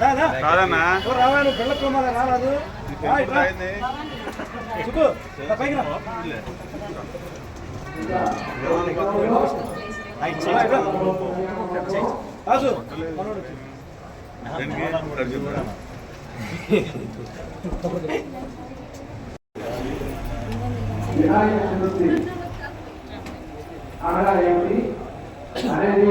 కాదన్నా ఓ, రావా నువ్వు పిల్ల కుమారా రారాదు. వినాయక చతుర్థి అనగా ఏమిటి? అనేది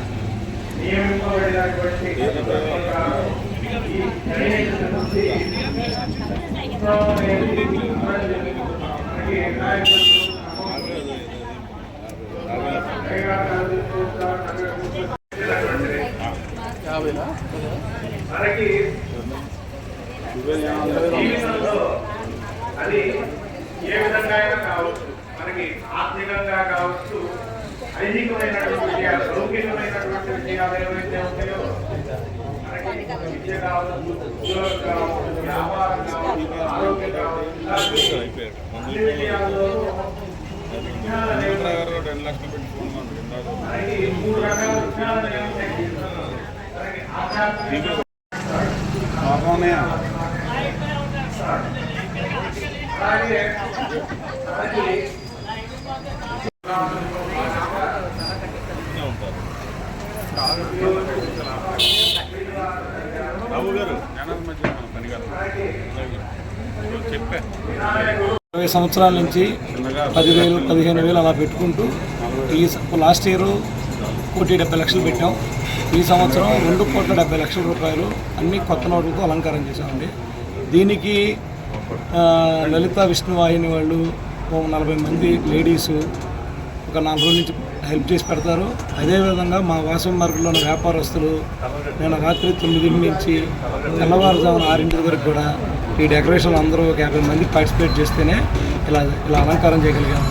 నియమింపబడినటువంటి. మనకి జీవితంలో అది ఏ విధంగా అయినా కావచ్చు. మనకి ఆర్థికంగా కావచ్చు. ఐహికమైనటువంటి విషయాలు లౌకికమైనటువంటి విషయాలు ఏవైతే ఉంటాయో మనకి విద్య కావచ్చు ఉద్యోగం కావచ్చు వ్యాపారం కావచ్చు ఆరోగ్యం కావచ్చు ఇలాంటి అన్ని విషయాల్లో విజ్ఞాన దేవుడు మనకి మూడు రకాల విజ్ఞాన దేవుడు మనకి ఆధ్యాత్మిక అలాగే మనకి ఇరవై సంవత్సరాల నుంచి పదివేలు పదిహేను వేలు అలా పెట్టుకుంటూ ఈ లాస్ట్ ఇయర్ కోటి డెబ్బై లక్షలు పెట్టాం. ఈ సంవత్సరం రెండు కోట్ల డెబ్బై లక్షల రూపాయలు అన్ని కొత్త నోట్లతో అలంకారం చేశామండి. దీనికి లలిత విష్ణువాహిని వాళ్ళు నలభై మంది లేడీసు ఒక నాలుగు రోజుల నుంచి హెల్ప్ చేసి పెడతారు. అదేవిధంగా మా వాసం మార్గంలో ఉన్న వ్యాపారస్తులు నేను రాత్రి తొమ్మిది నుంచి తెల్లవారుజామున ఆరింటి వరకు కూడా ఈ డెకరేషన్ అందరూ ఒక యాభై మంది పార్టిసిపేట్ చేస్తేనే ఇలా ఇలా అలంకారం చేయగలిగాము.